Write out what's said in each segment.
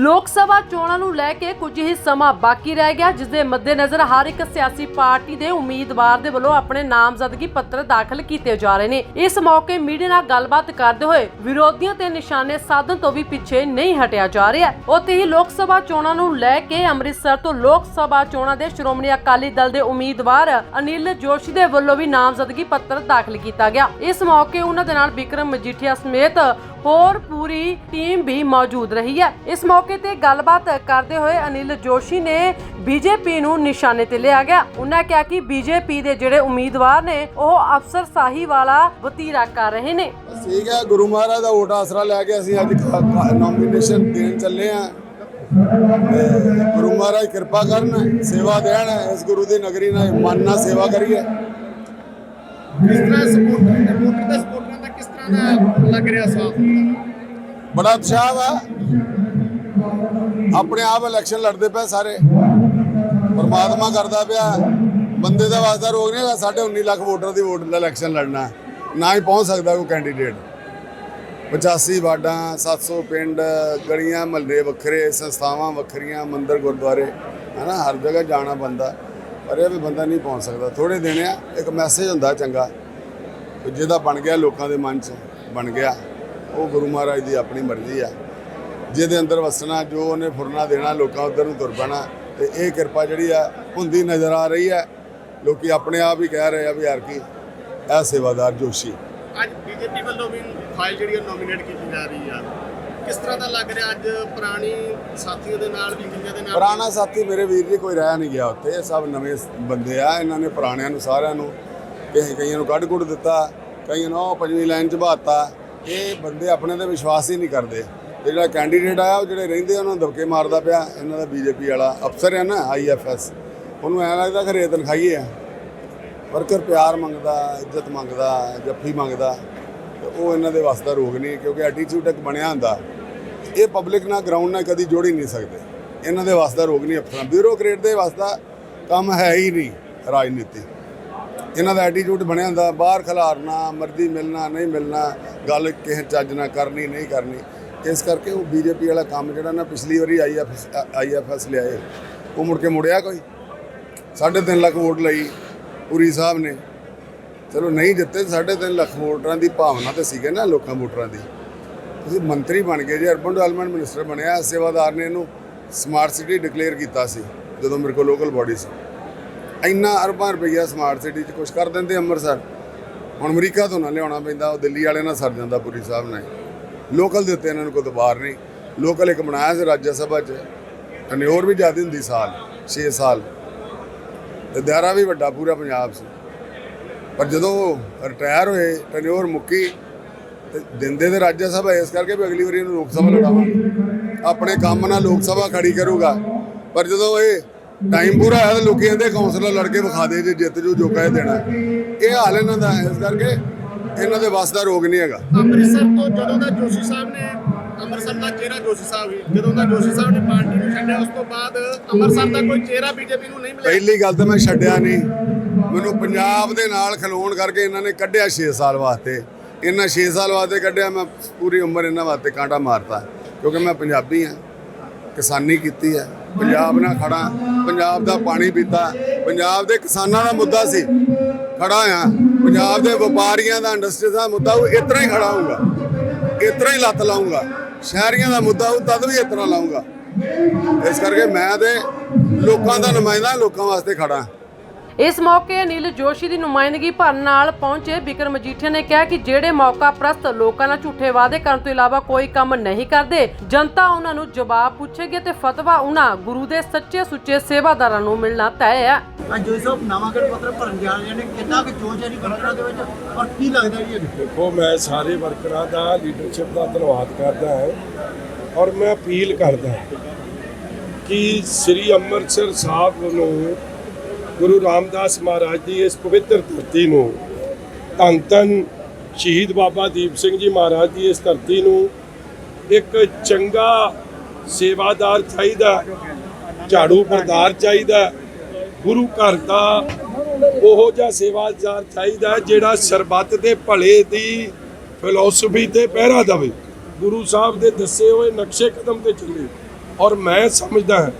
ਲੋਕ ਸਭਾ ਚੋਣਾਂ ਨੂੰ ਲੈ ਕੇ ਕੁਝ ਹੀ ਸਮਾਂ ਬਾਕੀ ਰਹਿ ਗਿਆ, ਜਿਸ ਦੇ ਮੱਦੇਨਜ਼ਰ ਹਰ ਇੱਕ ਸਿਆਸੀ ਪਾਰਟੀ ਦੇ ਉਮੀਦਵਾਰ ਦੇ ਵੱਲੋਂ ਆਪਣੇ ਨਾਮਜ਼ਦਗੀ ਪੱਤਰ ਦਾਖਲ ਕੀਤੇ ਜਾ ਰਹੇ ਨੇ। ਇਸ ਮੌਕੇ ਮੀਡੀਆ ਨਾਲ ਗੱਲਬਾਤ ਕਰਦੇ ਹੋਏ ਵਿਰੋਧੀਆਂ ਤੇ ਨਿਸ਼ਾਨੇ ਸਾਧਨ ਤੋਂ ਵੀ ਪਿੱਛੇ ਨਹੀਂ ਹਟਿਆ ਜਾ ਰਿਹਾ। ਉੱਥੇ ਹੀ ਲੋਕ ਸਭਾ ਚੋਣਾਂ ਨੂੰ ਲੈ ਕੇ ਅੰਮ੍ਰਿਤਸਰ ਤੋਂ ਲੋਕ ਸਭਾ ਚੋਣਾਂ ਦੇ ਸ਼੍ਰੋਮਣੀ ਅਕਾਲੀ ਦਲ ਦੇ ਉਮੀਦਵਾਰ ਅਨਿਲ ਜੋਸ਼ੀ ਦੇ ਵੱਲੋਂ ਵੀ ਨਾਮਜ਼ਦਗੀ ਪੱਤਰ ਦਾਖਲ ਕੀਤਾ ਗਿਆ। ਇਸ ਮੌਕੇ ਉਹਨਾਂ ਦੇ ਨਾਲ ਵਿਕਰਮ ਮਜੀਠੀਆ ਸਮੇਤ ਹੋਰ ਪੂਰੀ ਟੀਮ ਵੀ ਮੌਜੂਦ ਰਹੀ ਹੈ। ਇਸ ਮੌਕੇ ਤੇ ਗੱਲਬਾਤ ਕਰਦੇ ਹੋਏ ਅਨਿਲ ਜੋਸ਼ੀ ਨੇ ਬੀਜੇਪੀ ਨੂੰ ਨਿਸ਼ਾਨੇ ਤੇ ਲਿਆ ਗਿਆ। ਉਹਨਾਂ ਕਿਹਾ ਕਿ ਬੀਜੇਪੀ ਦੇ ਜਿਹੜੇ ਉਮੀਦਵਾਰ ਨੇ ਉਹ ਅਫਸਰ ਸਾਹੀ ਵਾਲਾ ਵਤੀਰਾ ਕਰ ਰਹੇ ਨੇ। ਠੀਕ ਹੈ ਗੁਰੂ ਮਹਾਰਾਜ ਦਾ ਓਟ ਆਸਰਾ ਲੈ ਕੇ ਅਸੀਂ ਅੱਜ ਨੋਮੀਨੇਸ਼ਨ ਦੇਣ ਚੱਲੇ ਆ ਗੁਰੂ ਮਹਾਰਾਜ ਕਿਰਪਾ ਕਰਨ ਸੇਵਾ ਦੇਣ ਇਸ ਗੁਰੂ ਦੀ ਨਗਰੀ ਨਾਲ ਮਨ ਨਾਲ ਸੇਵਾ ਕਰੀਏ। ਕਿਸ ਤਰ੍ਹਾਂ ਸਪੋਰਟਰ ਦਾ ਸਪੋਰਟਰਾਂ ਦਾ ਲੱਗ ਰਿਹਾ ਸਾਥ ਬੜਾ ਉਤਸ਼ਾਹ ਵਾ। ਆਪਣੇ ਆਪ ਇਲੈਕਸ਼ਨ ਲੜਦੇ ਪਏ ਸਾਰੇ। ਪਰਮਾਤਮਾ ਕਰਦਾ ਪਿਆ। ਬੰਦੇ ਦਾ ਵਾਸਤਾ ਰੋਗ ਨਹੀਂ ਹੈਗਾ। ਸਾਡੇ 19 ਲੱਖ ਵੋਟਰ ਦੀ ਵੋਟ ਦਾ ਇਲੈਕਸ਼ਨ ਲੜਨਾ ਨਾ ਹੀ ਪਹੁੰਚ ਸਕਦਾ ਕੋਈ ਕੈਂਡੀਡੇਟ 85 ਵਾਰਡਾਂ 700 ਪਿੰਡ, ਗਲੀਆਂ, ਮਹੱਲੇ ਵੱਖਰੇ, ਸੰਸਥਾਵਾਂ ਵੱਖਰੀਆਂ, ਮੰਦਰ, ਗੁਰਦੁਆਰੇ, ਹਨਾ, ਹਰ ਜਗ੍ਹਾ ਜਾਣਾ ਬੰਦਾ। ਪਰ ਇਹ ਵੀ ਬੰਦਾ ਨਹੀਂ ਪਹੁੰਚ ਸਕਦਾ। ਥੋੜੇ ਦਿਨ ਆ, ਇੱਕ ਮੈਸੇਜ ਹੁੰਦਾ ਚੰਗਾ। ਜਿਹਦਾ ਬਣ ਗਿਆ ਲੋਕਾਂ ਦੇ ਮਨ 'ਚ ਬਣ ਗਿਆ। ਉਹ ਗੁਰੂ ਮਹਾਰਾਜ ਦੀ ਆਪਣੀ ਮਰਜ਼ੀ ਆ। ਜਿਹਦੇ ਅੰਦਰ ਵਸਣਾ ਜੋ ਉਹਨੇ ਫੁਰਨਾ ਦੇਣਾ ਲੋਕਾਂ ਉਧਰ ਨੂੰ ਤੁਰ ਪੈਣਾ ਤੇ ਇਹ ਕਿਰਪਾ ਜਿਹੜੀ ਆ ਹੁੰਦੀ ਨਜ਼ਰ ਆ ਰਹੀ ਹੈ ਲੋਕੀ ਆਪਣੇ ਆਪ ਹੀ ਕਹਿ ਰਹੇ ਆ ਵੀ ਯਾਰ ਕੀ ਇਹ ਸੇਵਾਦਾਰ ਜੋਸ਼ੀ। ਅੱਜ ਬੀਜੇਪੀ ਵੱਲੋਂ ਵੀ ਫਾਈਲ ਜਿਹੜੀ ਹੈ ਨੋਮੀਨੇਟ ਕੀਤੀ ਜਾ ਰਹੀ ਆ। ਕਿਸ ਤਰ੍ਹਾਂ ਦਾ ਲੱਗ ਰਿਹਾ ਅੱਜ ਪੁਰਾਣੀ ਸਾਥੀਆਂ ਦੇ ਨਾਲ ਵੀ ਕਈਆਂ ਦੇ ਨਾਲ? ਪੁਰਾਣਾ ਸਾਥੀ ਮੇਰੇ ਵੀਰ ਜੀ ਕੋਈ ਰਹਿ ਨਹੀਂ ਗਿਆ ਉੱਥੇ ਇਹ ਸਭ ਨਵੇਂ ਬੰਦੇ ਆ ਇਹਨਾਂ ਨੇ ਪੁਰਾਣਿਆਂ ਨੂੰ ਸਾਰਿਆਂ ਨੂੰ ਕਈ ਕਈਆਂ ਨੂੰ ਕੱਢ ਕੁੱਢ ਦਿੱਤਾ, ਕਈਆਂ ਨੂੰ ਉਹ ਪੰਜਵੀਂ ਲਾਈਨ ਚ ਬਾਤਾ ਇਹ ਬੰਦੇ ਆਪਣੇ ਤੇ ਵਿਸ਼ਵਾਸ ਹੀ ਨਹੀਂ ਕਰਦੇ। ਤੇ ਜਿਹੜਾ ਕੈਂਡੀਡੇਟ ਆਇਆ, ਉਹ ਜਿਹੜੇ ਰਹਿੰਦੇ ਉਹਨਾਂ ਨੂੰ ਦਬਕੇ ਮਾਰਦਾ ਪਿਆ। ਇਹਨਾਂ ਦਾ ਬੀਜੇਪੀ ਵਾਲਾ ਅਫਸਰ ਹੈ ਨਾ ਆਈਐਫਐਸ ਉਹਨੂੰ ਐਂ ਲੱਗਦਾ ਕਿ ਰੇਤ ਖਾਈਏ ਆ। ਵਰਕਰ ਪਿਆਰ ਮੰਗਦਾ, ਇੱਜ਼ਤ ਮੰਗਦਾ, ਜੱਫੀ ਮੰਗਦਾ। ਤੇ ਉਹ ਇਹਨਾਂ ਦੇ ਵਾਸਤੇ ਰੋਗ ਨਹੀਂ, ਕਿਉਂਕਿ ਐਟੀਟਿਊਡ ਇੱਕ ਬਣਿਆ ਹੁੰਦਾ। ਇਹ ਪਬਲਿਕ ਨਾਲ ਗਰਾਊਂਡ ਨਾਲ ਕਦੀ ਜੋੜੀ ਨਹੀਂ ਸਕਦੇ। ਇਹਨਾਂ ਦੇ ਵਾਸਤੇ ਰੋਗ ਨਹੀਂ ਅਫਸਰਾਂ। ਬਿਊਰੋਕਰੇਟ ਦੇ ਵਾਸਤੇ ਕੰਮ ਹੈ ਹੀ ਨਹੀਂ ਰਾਜਨੀਤੀ। ਇਹਨਾਂ ਦਾ ਐਟੀਟਿਊਡ ਬਣਿਆ ਹੁੰਦਾ, ਬਾਹਰ ਖਿਲਾਰਨਾ, ਮਰਜ਼ੀ ਮਿਲਣਾ, ਨਹੀਂ ਮਿਲਣਾ, ਗੱਲ ਕਿਸੇ ਚੱਜ ਨਾਲ ਕਰਨੀ, ਨਹੀਂ ਕਰਨੀ। ਇਸ ਕਰਕੇ ਉਹ ਬੀਜੇਪੀ ਵਾਲਾ ਕੰਮ ਜਿਹੜਾ ਨਾ, ਪਿਛਲੀ ਵਾਰੀ ਆਈਐਫਐਸ ਆਈਐਫਐਸ ਲਿਆਏ। ਉਹ ਮੁੜ ਕੇ ਮੁੜਿਆ ਕੋਈ? 3.5 ਲੱਖ ਵੋਟ ਲਈ ਪੁਰੀ ਸਾਹਿਬ ਨੇ। ਚਲੋ ਨਹੀਂ ਜਿੱਤੇ 3.5 ਲੱਖ ਵੋਟਰਾਂ ਦੀ ਭਾਵਨਾ ਤੇ ਸੀਗੇ ਨਾ ਲੋਕਾਂ ਵੋਟਰਾਂ ਦੀ। ਤੁਸੀਂ ਮੰਤਰੀ ਬਣ ਗਏ ਜੀ, ਅਰਬਨ ਡਿਵੈਲਪਮੈਂਟ ਮਿਨਿਸਟਰ ਬਣਿਆ, ਸੇਵਾਦਾਰ ਨੇ ਇਹਨੂੰ ਸਮਾਰਟ ਸਿਟੀ ਡਿਕਲੇਅਰ ਕੀਤਾ ਸੀ, ਜਦੋਂ ਮੇਰੇ ਕੋਲ ਲੋਕਲ ਬਾਡੀ ਸੀ। ਇੰਨਾ ਅਰਬਾਂ ਰੁਪਈਆ ਸਮਾਰਟ ਸਿਟੀ 'ਚ ਕੁਝ ਕਰ ਦਿੰਦੇ ਅੰਮ੍ਰਿਤਸਰ। ਹੁਣ ਅਮਰੀਕਾ ਤੋਂ ਨਾ ਲਿਆਉਣਾ ਪੈਂਦਾ, ਉਹ ਦਿੱਲੀ ਵਾਲੇ ਨਾਲ ਸਰ ਜਾਂਦਾ ਪੁਰੀ ਸਾਹਿਬ ਨੇ ਲੋਕਲ ਦੇ ਉੱਤੇ ਇਹਨਾਂ ਨੂੰ ਕੋਈ ਦਬਾਰ ਨਹੀਂ। ਲੋਕਲ ਇੱਕ ਬਣਾਇਆ ਸੀ ਰਾਜ ਸਭਾ 'ਚ ਟਨਿਓਰ ਵੀ ਜ਼ਿਆਦਾ ਹੁੰਦੀ ਸਾਲ 6 ਸਾਲ। ਤੇ ਦਾਇਰਾ ਵੀ ਵੱਡਾ ਪੂਰਾ ਪੰਜਾਬ ਸੀ। ਪਰ ਜਦੋਂ ਰਿਟਾਇਰ ਹੋਏ ਟਨਿਓਰ ਮੁੱਕੀ। ਤੇ ਦਿੰਦੇ ਤੇ ਰਾਜ ਸਭਾ, ਇਸ ਕਰਕੇ ਵੀ ਅਗਲੀ ਵਾਰੀ ਇਹਨੂੰ ਲੋਕ ਸਭਾ ਲੜਾਵਾਂਗੇ। ਆਪਣੇ ਕੰਮ ਨਾਲ ਲੋਕ ਸਭਾ ਖੜੀ ਕਰੂਗਾ। ਪਰ ਜਦੋਂ ਇਹ ਟਾਈਮ ਪੂਰਾ ਹੋਇਆ ਤਾਂ ਲੋਕੀ ਇਹਦੇ ਕੌਂਸਲਰ ਲੜ ਕੇ ਵਿਖਾ ਦੇ ਜੇ ਜਿੱਤ ਜੂ ਜੋ ਕਹੇ ਦੇਣਾ। ਇਹ ਹਾਲ ਇਹਨਾਂ ਦਾ ਹੈ, ਇਸ ਕਰਕੇ ਇਹਨਾਂ ਦੇ ਵੱਸ ਦਾ ਰੋਗ ਨਹੀਂ ਹੈਗਾ। ਅੰਮ੍ਰਿਤਸਰ ਤੋਂ ਜਦੋਂ ਦਾ ਜੋਸ਼ੀ ਸਾਹਿਬ ਨੇ ਅੰਮ੍ਰਿਤਸਰ ਦਾ ਚਿਹਰਾ ਜੋਸ਼ੀ ਸਾਹਿਬ ਹੀ ਜਦੋਂ ਦਾ ਜੋਸ਼ੀ ਸਾਹਿਬ ਨੇ ਪਾਰਟੀ ਨੂੰ ਛੱਡਿਆ ਉਸ ਤੋਂ ਬਾਅਦ ਅੰਮ੍ਰਿਤਸਰ ਦਾ ਕੋਈ ਚਿਹਰਾ ਬੀਜੇਪੀ ਨੂੰ ਨਹੀਂ ਮਿਲਿਆ। ਪਹਿਲੀ ਗੱਲ ਤਾਂ ਮੈਂ ਛੱਡਿਆ ਨਹੀਂ। ਮੈਨੂੰ ਪੰਜਾਬ ਦੇ ਨਾਲ ਖਲੋਣ ਕਰਕੇ ਇਹਨਾਂ ਨੇ ਕੱਢਿਆ 6 ਸਾਲ ਵਾਸਤੇ। ਇਹਨਾਂ 6 ਸਾਲ ਵਾਸਤੇ ਕੱਢਿਆ ਮੈਂ ਪੂਰੀ ਉਮਰ ਇਹਨਾਂ ਵਾਸਤੇ ਕਾਂਟਾ ਮਾਰਤਾ। ਕਿਉਂਕਿ ਮੈਂ ਪੰਜਾਬੀ ਹਾਂ ਕਿਸਾਨੀ ਕੀਤੀ ਹੈ। ਪੰਜਾਬ ਨਾਲ ਖੜਾ, ਪੰਜਾਬ ਦਾ ਪਾਣੀ ਪੀਤਾ। ਪੰਜਾਬ ਦੇ ਕਿਸਾਨਾਂ ਦਾ ਮੁੱਦਾ ਸੀ, ਖੜਾ ਆ ਪੰਜਾਬ ਦੇ ਵਪਾਰੀਆਂ ਦਾ ਇੰਡਸਟਰੀ ਦਾ ਮੁੱਦਾ, ਉਹ ਇਤਨਾ ਹੀ ਖੜਾ ਹੋਊਗਾ। ਇਤਨਾ ਹੀ ਲੱਤ ਲਾਉਂਗਾ ਸ਼ਹਿਰੀਆਂ ਦਾ ਮੁੱਦਾ, ਉਹ ਤਦ ਵੀ ਇਤਨਾ ਲਾਉਂਗਾ ਇਸ ਕਰਕੇ ਮੈਂ ਤੇ ਲੋਕਾਂ ਦਾ ਨੁਮਾਇੰਦਾ, ਲੋਕਾਂ ਵਾਸਤੇ ਖੜਾ ਇਸ ਮੌਕੇ ਅਨਿਲ ਜੋਸ਼ੀ ਦੀ ਨੁਮਾਇੰਦਗੀ ਭਰਨ ਨਾਲ ਪਹੁੰਚੇ ਵਿਕਰਮ ਮਜੀਠੀਆ ਨੇ ਕਿਹਾ ਕਿ ਜਿਹੜੇ ਮੌਕਾ ਪ੍ਰਸਤ ਲੋਕਾਂ ਨਾਲ ਝੂਠੇ ਵਾਅਦੇ ਕਰਨ ਤੋਂ ਇਲਾਵਾ ਕੋਈ ਕੰਮ ਨਹੀਂ ਕਰਦੇ ਜਨਤਾ ਉਹਨਾਂ ਨੂੰ ਜਵਾਬ ਪੁੱਛੇਗੀ ਤੇ ਫਤਵਾ ਉਹਨਾਂ ਗੁਰੂ ਦੇ ਸੱਚੇ ਸੁੱਚੇ ਸੇਵਾਦਾਰਾਂ ਨੂੰ ਮਿਲਣਾ ਤੈਅ ਹੈ। ਅੱਜ ਸਾਹਿਬ ਨਵਾਂਗੜ ਪੱਤਰ ਭਰਨ ਜਾ ਰਹੇ ਨੇ ਕਿੰਨਾ ਕੁ ਜੋਸ਼ ਹੈ ਜੀ ਵਰਕਰਾਂ ਦੇ ਵਿੱਚ ਔਰ ਕੀ ਲੱਗਦਾ ਜੀ ਇਹ ਦੇਖੋ। ਮੈਂ ਸਾਰੇ ਵਰਕਰਾਂ ਦਾ ਲੀਡਰਸ਼ਿਪ ਦਾ ਧੰਨਵਾਦ ਕਰਦਾ ਹਾਂ ਔਰ ਮੈਂ ਅਪੀਲ ਕਰਦਾ ਹਾਂ ਕਿ ਸ੍ਰੀ ਅੰਮ੍ਰਿਤਸਰ ਸਾਹਿਬ ਨੂੰ ਗੁਰੂ ਰਾਮਦਾਸ ਮਹਾਰਾਜ ਦੀ ਇਸ ਪਵਿੱਤਰ ਧਰਤੀ ਨੂੰ ਧੰਨ ਧੰਨ ਸ਼ਹੀਦ ਬਾਬਾ ਦੀਪ ਸਿੰਘ ਜੀ ਮਹਾਰਾਜ ਦੀ ਇਸ ਧਰਤੀ ਨੂੰ ਇੱਕ ਚੰਗਾ ਸੇਵਾਦਾਰ ਚਾਹੀਦਾ ਝਾੜੂ ਬਰਦਾਰ ਚਾਹੀਦਾ ਗੁਰੂ ਘਰ ਦਾ ਉਹੋ ਜਿਹਾ ਸੇਵਾਦਾਰ ਚਾਹੀਦਾ ਜਿਹੜਾ ਸਰਬੱਤ ਦੇ ਭਲੇ ਦੀ ਫਿਲਾਸਫੀ ਤੇ ਪਹਿਰਾ ਦੇਵੇ। ਗੁਰੂ ਸਾਹਿਬ ਦੇ ਦੱਸੇ ਹੋਏ ਨਕਸ਼ੇ ਕਦਮ ਤੇ ਚੱਲੇ ਔਰ ਮੈਂ ਸਮਝਦਾ ਹਾਂ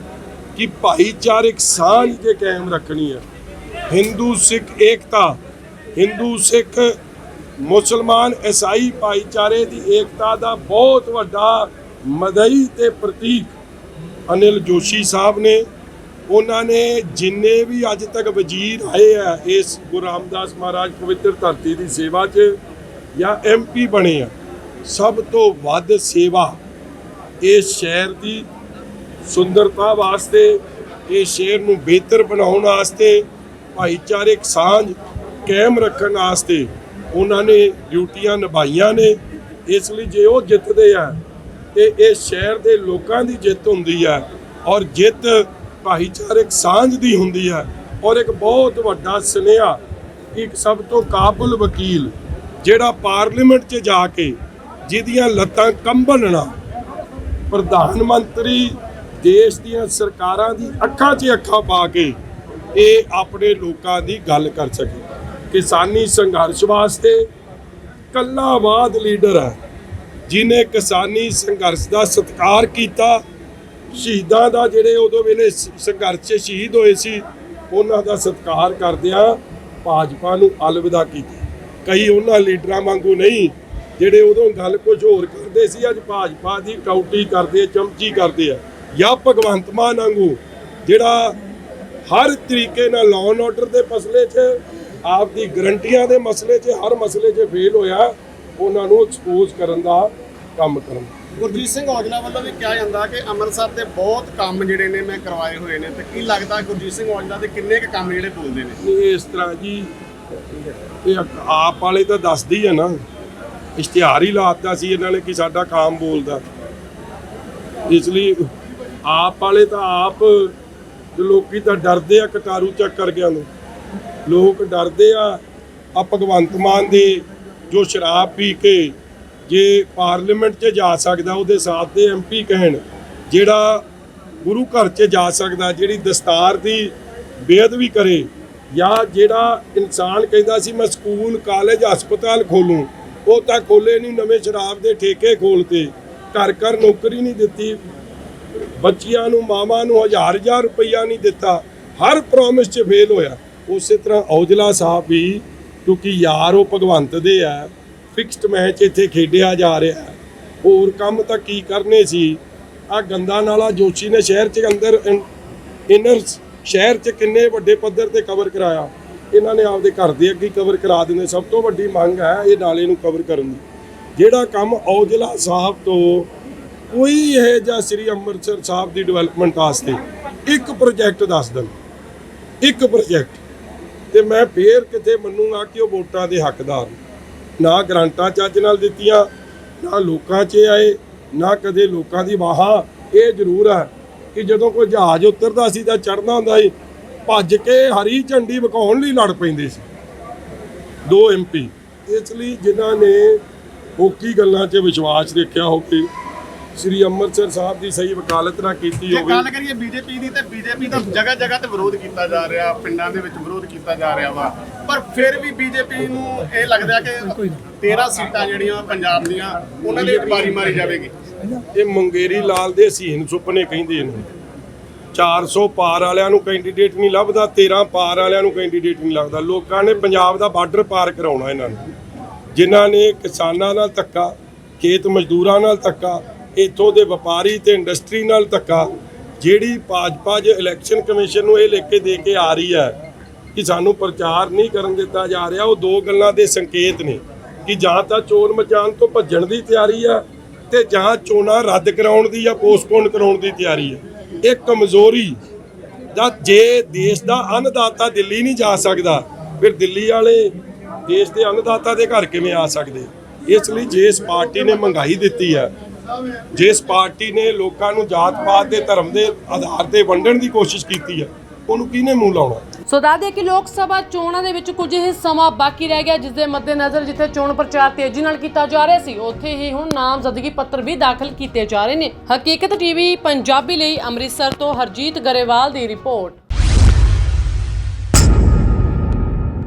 ਕਿ ਭਾਈਚਾਰਕ ਸਾਂਝ ਜੇ ਕਾਇਮ ਰੱਖਣੀ ਹੈ। ਹਿੰਦੂ ਸਿੱਖ ਏਕਤਾ, ਹਿੰਦੂ ਸਿੱਖ ਮੁਸਲਮਾਨ ਈਸਾਈ ਭਾਈਚਾਰੇ ਦੀ ਏਕਤਾ ਦਾ ਬਹੁਤ ਵੱਡਾ ਮਦਈ ਤੇ ਪ੍ਰਤੀਕ ਅਨਿਲ ਜੋਸ਼ੀ ਸਾਹਿਬ ਨੇ। ਉਹਨਾਂ ਨੇ ਜਿੰਨੇ ਵੀ ਅੱਜ ਤੱਕ ਵਜ਼ੀਰ ਆਏ ਆ, ਇਸ ਗੁਰੂ ਰਾਮਦਾਸ ਮਹਾਰਾਜ ਪਵਿੱਤਰ ਧਰਤੀ ਦੀ ਸੇਵਾ 'ਚ ਜਾਂ ਐਮਪੀ ਬਣੇ ਆ, ਸਭ ਤੋਂ ਵੱਧ ਸੇਵਾ ਇਸ ਸ਼ਹਿਰ ਦੀ ਸੁੰਦਰਤਾ ਵਾਸਤੇ ਇਹ ਸ਼ਹਿਰ ਨੂੰ ਬਿਹਤਰ ਬਣਾਉਣ ਵਾਸਤੇ ਭਾਈਚਾਰਕ ਸਾਂਝ ਕਾਇਮ ਰੱਖਣ ਵਾਸਤੇ ਉਹਨਾਂ ਨੇ ਡਿਊਟੀਆਂ ਨਿਭਾਈਆਂ ਨੇ। ਇਸ ਲਈ ਜੇ ਉਹ ਜਿੱਤਦੇ ਆ, ਤੇ ਇਹ ਸ਼ਹਿਰ ਦੇ ਲੋਕਾਂ ਦੀ ਜਿੱਤ ਹੁੰਦੀ ਹੈ ਔਰ ਜਿੱਤ ਭਾਈਚਾਰਕ ਸਾਂਝ ਦੀ ਹੁੰਦੀ ਹੈ ਔਰ ਇੱਕ ਬਹੁਤ ਵੱਡਾ ਸੁਨੇਹਾ, ਇੱਕ ਸਭ ਤੋਂ ਕਾਬਲ ਵਕੀਲ ਜਿਹੜਾ ਪਾਰਲੀਮੈਂਟ 'ਚ ਜਾ ਕੇ ਜਿਹਦੀਆਂ ਲੱਤਾਂ ਕੰਬਣ ਨਾ, ਪ੍ਰਧਾਨ ਮੰਤਰੀ ਦੇਸ਼ ਦੀਆਂ ਸਰਕਾਰਾਂ ਦੀ ਅੱਖਾਂ 'ਚ ਅੱਖਾਂ ਪਾ ਕੇ ਇਹ ਆਪਣੇ ਲੋਕਾਂ ਦੀ ਗੱਲ ਕਰ ਸਕੇ। ਕਿਸਾਨੀ ਸੰਘਰਸ਼ ਵਾਸਤੇ ਕੱਲਾਵਾਦ ਲੀਡਰ ਹੈ ਜਿਨੇ ਕਿਸਾਨੀ ਸੰਘਰਸ਼ ਦਾ ਸਤਿਕਾਰ ਕੀਤਾ। ਸ਼ਹੀਦਾਂ ਦਾ ਜਿਹੜੇ ਉਦੋਂ ਵੇਲੇ ਸੰਘਰਸ਼ 'ਚ ਸ਼ਹੀਦ ਹੋਏ ਸੀ, ਉਹਨਾਂ ਦਾ ਸਤਿਕਾਰ ਕਰਦਿਆਂ ਭਾਜਪਾ ਨੂੰ ਅਲਵਿਦਾ ਕੀਤਾ। ਕਈ ਉਹਨਾਂ ਲੀਡਰਾਂ ਵਾਂਗੂ ਨਹੀਂ, ਜਿਹੜੇ ਉਦੋਂ ਗੱਲ ਕੁਝ ਹੋਰ ਕਰਦੇ ਸੀ, ਅੱਜ ਭਾਜਪਾ ਦੀ ਕੌਟੀ ਕਰਦੇ, ਚਮਚੀ ਕਰਦੇ ਆ। ਜਾਂ ਭਗਵੰਤ ਮਾਨ ਵਾਂਗੂ ਜਿਹੜਾ ਹਰ ਤਰੀਕੇ ਨਾਲ ਲਾਅ ਐਂਡ ਆਰਡਰ ਦੇ ਮਸਲੇ 'ਚ ਆਪਦੀ ਗਰੰਟੀਆਂ ਦੇ ਮਸਲੇ 'ਚ ਹਰ ਮਸਲੇ 'ਚ ਫੇਲ ਹੋਇਆ ਉਹਨਾਂ ਨੂੰ ਐਕਸਪੋਜ਼ ਕਰਨ ਦਾ ਕੰਮ ਕਰਨ ਗੁਰਜੀਤ ਸਿੰਘ ਔਜਲਾ ਵੱਲੋਂ ਵੀ ਕਿਹਾ ਜਾਂਦਾ ਕਿ ਅੰਮ੍ਰਿਤਸਰ ਦੇ ਬਹੁਤ ਕੰਮ ਜਿਹੜੇ ਨੇ ਮੈਂ ਕਰਵਾਏ ਹੋਏ ਨੇ ਤੇ ਕੀ ਲੱਗਦਾ ਗੁਰਜੀਤ ਸਿੰਘ ਔਜਲਾ ਦੇ ਕਿੰਨੇ ਕੁ ਕੰਮ ਜਿਹੜੇ ਬੋਲਦੇ ਨੇ? ਇਸ ਤਰ੍ਹਾਂ ਜੀ ਇਹ ਆਪ ਵਾਲੇ ਤਾਂ ਦੱਸਦੀ ਹੈ ਨਾ ਇਸ਼ਤਿਹਾਰ ਹੀ ਲਾਤਾ ਸੀ ਇਹਨਾਂ ਨੇ ਕਿ ਸਾਡਾ ਕਾਮ ਬੋਲਦਾ। ਇਸ ਲਈ ਆਪ ਵਾਲੇ ਤਾਂ ਆਪ ਤੇ ਲੋਕੀ ਤਾਂ ਡਰਦੇ ਆ ਕਟਾਰੂ ਚੱਕ ਕਰ ਗਿਆ ਨੂੰ। ਲੋਕ ਡਰਦੇ ਆ ਆ ਭਗਵੰਤ ਮਾਨ ਦੇ ਜੋ ਸ਼ਰਾਬ ਪੀ ਕੇ ਜੇ ਪਾਰਲੀਮੈਂਟ 'ਚ ਜਾ ਸਕਦਾ, ਉਹਦੇ ਸਾਥ ਦੇ ਐਮਪੀ ਕਹਿਣ, ਜਿਹੜਾ ਗੁਰੂ ਘਰ 'ਚ ਜਾ ਸਕਦਾ, ਜਿਹੜੀ ਦਸਤਾਰ ਦੀ ਬੇਅਦਬੀ ਕਰੇ, ਜਾਂ ਜਿਹੜਾ ਇਨਸਾਨ ਕਹਿੰਦਾ ਸੀ, ਮੈਂ ਸਕੂਲ, ਕਾਲਜ, ਹਸਪਤਾਲ ਖੋਲੂੰ। ਉਹ ਤਾਂ ਖੋਲੇ ਨਹੀਂ ਨਵੇਂ ਸ਼ਰਾਬ ਦੇ ਠੇਕੇ ਖੋਲਤੇ, ਘਰ ਘਰ ਨੌਕਰੀ ਨਹੀਂ ਦਿੱਤੀ। ਬੱਚਿਆਂ ਨੂੰ, ਮਾਵਾਂ ਨੂੰ ਹਜ਼ਾਰ ਹਜ਼ਾਰ ਰੁਪਈਆ ਨਹੀਂ ਦਿੱਤਾ। ਹਰ ਪ੍ਰੋਮਿਸ 'ਚ ਫੇਲ ਹੋਇਆ। ਉਸੇ ਤਰ੍ਹਾਂ ਔਜਲਾ ਸਾਹਿਬ ਵੀ, ਕਿਉਂਕਿ ਯਾਰ ਉਹ ਭਗਵੰਤ ਦੇ ਆ ਫਿਕਸਡ ਮੈਚ ਇੱਥੇ ਖੇਡਿਆ ਜਾ ਰਿਹਾ ਹੋਰ ਕੰਮ ਤਾਂ ਕੀ ਕਰਨੇ ਸੀ? ਆ ਗੰਦਾ ਨਾਲਾ ਜੋਸ਼ੀ ਨੇ ਸ਼ਹਿਰ 'ਚ ਅੰਦਰ ਇਨਰ ਸ਼ਹਿਰ 'ਚ ਕਿੰਨੇ ਵੱਡੇ ਪੱਧਰ ਤੇ ਕਵਰ ਕਰਾਇਆ। ਇਹਨਾਂ ਨੇ ਆਪਦੇ ਘਰ ਦੇ ਅੱਗੇ ਕਵਰ ਕਰਾ ਦਿੰਦੇ। ਸਭ ਤੋਂ ਵੱਡੀ ਮੰਗ ਹੈ ਇਹ ਨਾਲੇ ਨੂੰ ਕਵਰ ਕਰਨ ਦੀ। ਜਿਹੜਾ ਕੰਮ ਔਜਲਾ ਸਾਹਿਬ ਤੋਂ ਕੋਈ ਇਹ ਜਾਂ ਸ੍ਰੀ ਅੰਮ੍ਰਿਤਸਰ ਸਾਹਿਬ ਦੀ ਡਿਵੈਲਪਮੈਂਟ ਵਾਸਤੇ ਇੱਕ ਪ੍ਰੋਜੈਕਟ ਦੱਸ ਦੇਣ। ਇੱਕ ਪ੍ਰੋਜੈਕਟ ਤੇ ਮੈਂ ਫੇਰ ਕਿਤੇ ਮੰਨੂਗਾ ਕਿ ਉਹ ਵੋਟਾਂ ਦੇ ਹੱਕਦਾਰ ਨਾ। ਗਰੰਟਾਂ ਚੱਜ ਨਾਲ ਦਿੱਤੀਆਂ, ਨਾ ਲੋਕਾਂ 'ਚ ਆਏ, ਨਾ ਕਦੇ ਲੋਕਾਂ ਦੀ ਵਾਹਾਂ। ਇਹ ਜ਼ਰੂਰ ਹੈ ਕਿ ਜਦੋਂ ਕੋਈ ਜਹਾਜ਼ ਉਤਰਦਾ ਸੀ ਤਾਂ ਚੜਨਾ ਹੁੰਦਾ ਸੀ, ਭੱਜ ਕੇ ਹਰੀ ਝੰਡੀ ਵਿਕਾਉਣ ਲਈ ਲੜ ਪੈਂਦੇ ਸੀ। ਦੋ ਐਮਪੀ ਇਸ ਲਈ ਜਿਨ੍ਹਾਂ ਨੇ ਹੋਕੀ ਗੱਲਾਂ 'ਚ ਵਿਸ਼ਵਾਸ ਰੱਖਿਆ ਹੋਵੇ ਸ੍ਰੀ ਅੰਮ੍ਰਿਤਸਰ ਸਾਹਿਬ ਦੀ ਸਹੀ ਵਕਾਲਤ ਨਾ ਕੀਤੀ ਜੇ ਹੋਵੇ। ਗੱਲ ਕਰੀਏ ਬੀਜੇਪੀ ਦੀ ਤੇ ਬੀਜੇਪੀ ਦਾ ਜਗ੍ਹਾ ਜਗ੍ਹਾ ਤੇ ਵਿਰੋਧ ਕੀਤਾ ਜਾ ਰਿਹਾ ਪਿੰਡਾਂ ਦੇ ਵਿੱਚ ਵਿਰੋਧ ਕੀਤਾ ਜਾ ਰਿਹਾ ਵਾ। ਪਰ ਫਿਰ ਵੀ ਬੀਜੇਪੀ ਨੂੰ ਇਹ ਲੱਗਦਾ ਕਿ 13 ਸੀਟਾਂ ਜਿਹੜੀਆਂ ਪੰਜਾਬ ਦੀਆਂ ਉਹਨਾਂ ਦੀ ਬਾਰੀ ਮਾਰੀ ਜਾਵੇਗੀ। ਇਹ ਮੰਗੇਰੀ ਲਾਲ ਦੇ ਹਸੀਨ ਸੁਪਨੇ ਕਹਿੰਦੇ ਇਹਨੂੰ 400 ਪਾਰ ਵਾਲਿਆਂ ਨੂੰ ਕੈਂਡੀਡੇਟ ਨਹੀਂ ਲੱਭਦਾ 13 ਪਾਰ ਵਾਲਿਆਂ ਨੂੰ ਕੈਂਡੀਡੇਟ ਨਹੀਂ ਲੱਗਦਾ। ਲੋਕਾਂ ਨੇ ਪੰਜਾਬ ਦਾ ਬਾਰਡਰ ਪਾਰ ਕਰਾਉਣਾ ਇਹਨਾਂ ਨੂੰ। ਜਿਨ੍ਹਾਂ ਨੇ ਕਿਸਾਨਾਂ ਨਾਲ ਧੱਕਾ ਖੇਤ ਮਜ਼ਦੂਰਾਂ ਨਾਲ ਧੱਕਾ ਇੱਥੋਂ ਦੇ ਵਪਾਰੀ ਤੇ ਇੰਡਸਟਰੀ ਨਾਲ ਧੱਕਾ, ਜਿਹੜੀ ਭਾਜਪਾ ਜੇ ਇਲੈਕਸ਼ਨ ਕਮਿਸ਼ਨ ਨੂੰ ਇਹ ਲਿਖ ਕੇ ਦੇ ਕੇ ਆ ਰਹੀ ਹੈ ਕਿ ਸਾਨੂੰ ਪ੍ਰਚਾਰ ਨਹੀਂ ਕਰਨ ਦਿੱਤਾ ਜਾ ਰਿਹਾ, ਉਹ ਦੋ ਗੱਲਾਂ ਦੇ ਸੰਕੇਤ ਨੇ ਕਿ ਜਾਂ ਤਾਂ ਚੋਣ ਮਚਾਉਣ ਤੋਂ ਭੱਜਣ ਦੀ ਤਿਆਰੀ ਆ ਤੇ ਜਾਂ ਚੋਣਾਂ ਰੱਦ ਕਰਾਉਣ ਦੀ ਜਾਂ ਪੋਸਟਪੋਨ ਕਰਾਉਣ ਦੀ ਤਿਆਰੀ ਹੈ। ਇਹ ਕਮਜ਼ੋਰੀ ਦਾ ਜੇ ਦੇਸ਼ ਦਾ ਅੰਨਦਾਤਾ ਦਿੱਲੀ ਨਹੀਂ ਜਾ ਸਕਦਾ, ਫਿਰ ਦਿੱਲੀ ਵਾਲੇ ਦੇਸ਼ ਦੇ ਅੰਨਦਾਤਾ ਦੇ ਘਰ ਕਿਵੇਂ ਆ ਸਕਦੇ? ਇਸ ਲਈ ਜਿਸ ਪਾਰਟੀ ਨੇ ਮਹਿੰਗਾਈ ਦਿੱਤੀ ਹੈ ਜਿਸ ਪਾਰਟੀ ਨੇ ਲੋਕਾਂ ਨੂੰ ਜਾਤ ਪਾਤ ਦੇ ਧਰਮ ਦੇ ਆਧਾਰ ਤੇ ਵੰਡਣ ਦੀ ਕੋਸ਼ਿਸ਼ ਕੀਤੀ ਹੈ, ਉਹਨੂੰ ਕਿਹਨੇ ਮੂੰਹ ਲਾਉਣਾ? ਸੋ ਦੱਸਦੇ ਕਿ ਲੋਕ ਸਭਾ ਚੋਣਾਂ ਦੇ ਵਿੱਚ ਕੁਝ ਹੀ ਸਮਾਂ ਬਾਕੀ ਰਹਿ ਗਿਆ ਜਿਸ ਦੇ ਮੱਦੇਨਜ਼ਰ ਜਿੱਥੇ ਚੋਣ ਪ੍ਰਚਾਰ ਤੇਜ਼ੀ ਨਾਲ ਕੀਤਾ ਜਾ ਰਿਹਾ ਸੀ, ਉੱਥੇ ਹੀ ਹੁਣ ਨਾਮਜ਼ਦਗੀ ਪੱਤਰ ਵੀ ਦਾਖਲ ਕੀਤੇ ਜਾ ਰਹੇ ਨੇ। ਹਕੀਕਤ ਟੀਵੀ ਪੰਜਾਬੀ ਲਈ ਅੰਮ੍ਰਿਤਸਰ ਤੋਂ ਹਰਜੀਤ ਗਰੇਵਾਲ ਦੀ ਰਿਪੋਰਟ।